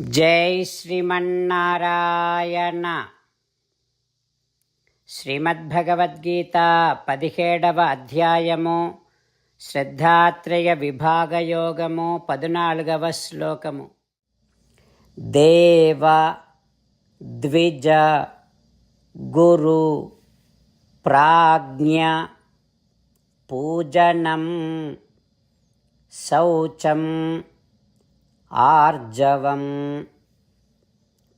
జై శ్రీమన్నారాయణ. శ్రీమద్భగవద్గీత పదిహేడవ అధ్యాయము శ్రద్ధాత్రయ విభాగయోగము పదునాలుగవ శ్లోకము. దేవ ద్విజ గురు ప్రాజ్ఞ పూజనం శౌచం ఆర్జవం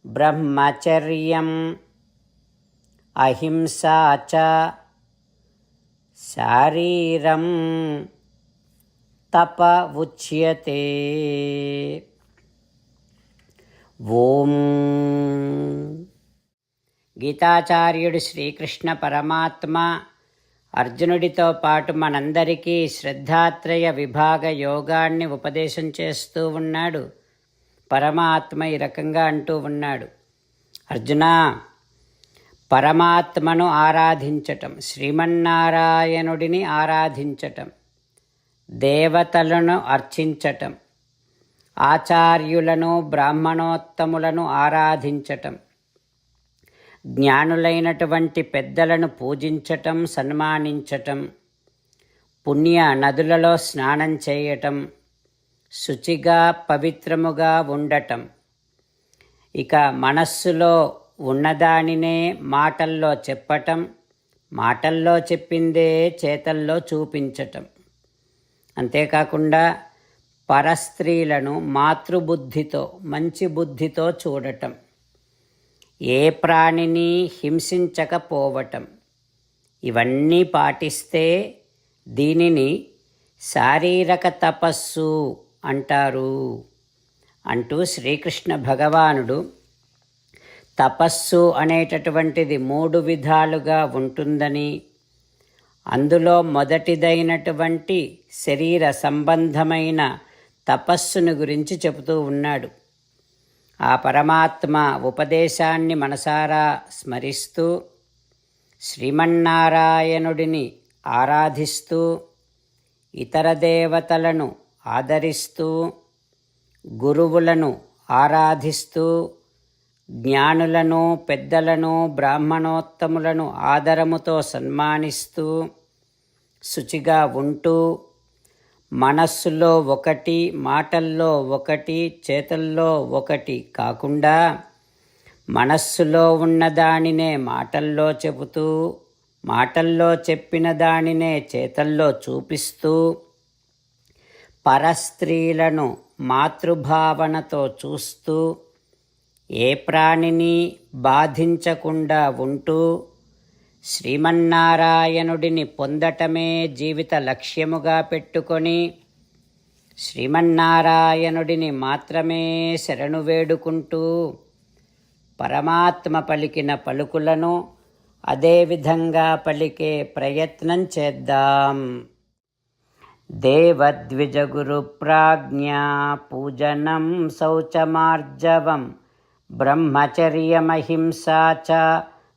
బ్రహ్మచర్యం అహింసా శారీరం తప ఉచ్యతే. ఓం. గీతాచార్యుడు శ్రీకృష్ణ పరమాత్మ అర్జునుడితో పాటు మనందరికీ శ్రద్ధాత్రయ విభాగ యోగాన్ని ఉపదేశం చేస్తూ ఉన్నాడు. పరమాత్మ ఈ రకంగా అంటూ ఉన్నాడు. అర్జున పరమాత్మను ఆరాధించటం శ్రీమన్నారాయణుడిని ఆరాధించటం దేవతలను అర్చించటం ఆచార్యులను బ్రాహ్మణోత్తములను ఆరాధించటం జ్ఞానులైనటువంటి పెద్దలను పూజించటం సన్మానించటం పుణ్య నదులలో స్నానం చేయటం శుచిగా పవిత్రముగా ఉండటం. ఇక మనస్సులో ఉన్నదానినే మాటల్లో చెప్పటం మాటల్లో చెప్పిందే చేతల్లో చూపించటం. అంతేకాకుండా పరస్త్రీలను మాతృబుద్ధితో మంచి బుద్ధితో చూడటం. ఏ ప్రాణిని హింసించకపోవటం. ఇవన్నీ పాటిస్తే దీనిని శారీరక తపస్సు అంటారు. అంటూ శ్రీకృష్ణ భగవానుడు తపస్సు అనేటటువంటిది మూడు విధాలుగా ఉంటుందని అందులో మొదటిదైనటువంటి శరీర సంబంధమైన తపస్సును గురించి చెబుతూ ఉన్నాడు. ఆ పరమాత్మ ఉపదేశాన్ని మనసారా స్మరిస్తూ శ్రీమన్నారాయణుడిని ఆరాధిస్తూ ఇతర దేవతలను ఆదరిస్తూ గురువులను ఆరాధిస్తూ జ్ఞానులను పెద్దలను బ్రాహ్మణోత్తములను ఆదరముతో సన్మానిస్తూ శుచిగా ఉంటూ మనస్సులో ఒకటి మాటల్లో ఒకటి చేతల్లో ఒకటి కాకుండా మనస్సులో ఉన్న దానినే మాటల్లో చెబుతూ మాటల్లో చెప్పిన దానినే చేతల్లో చూపిస్తూ పరస్త్రీలను మాతృభావనతో చూస్తూ ఏ ప్రాణిని బాధించకుండా ఉంటూ శ్రీమన్నారాయణుడిని పొందటమే జీవిత లక్ష్యముగా పెట్టుకొని శ్రీమన్నారాయణుడిని మాత్రమే శరణు వేడుకుంటూ పరమాత్మ పలికిన పలుకులను అదేవిధంగా పలికే ప్రయత్నం చేద్దాం. దేవద్విజగురు ప్రాజ్ఞా పూజనం శౌచమార్జవం బ్రహ్మచర్యమహింసా చ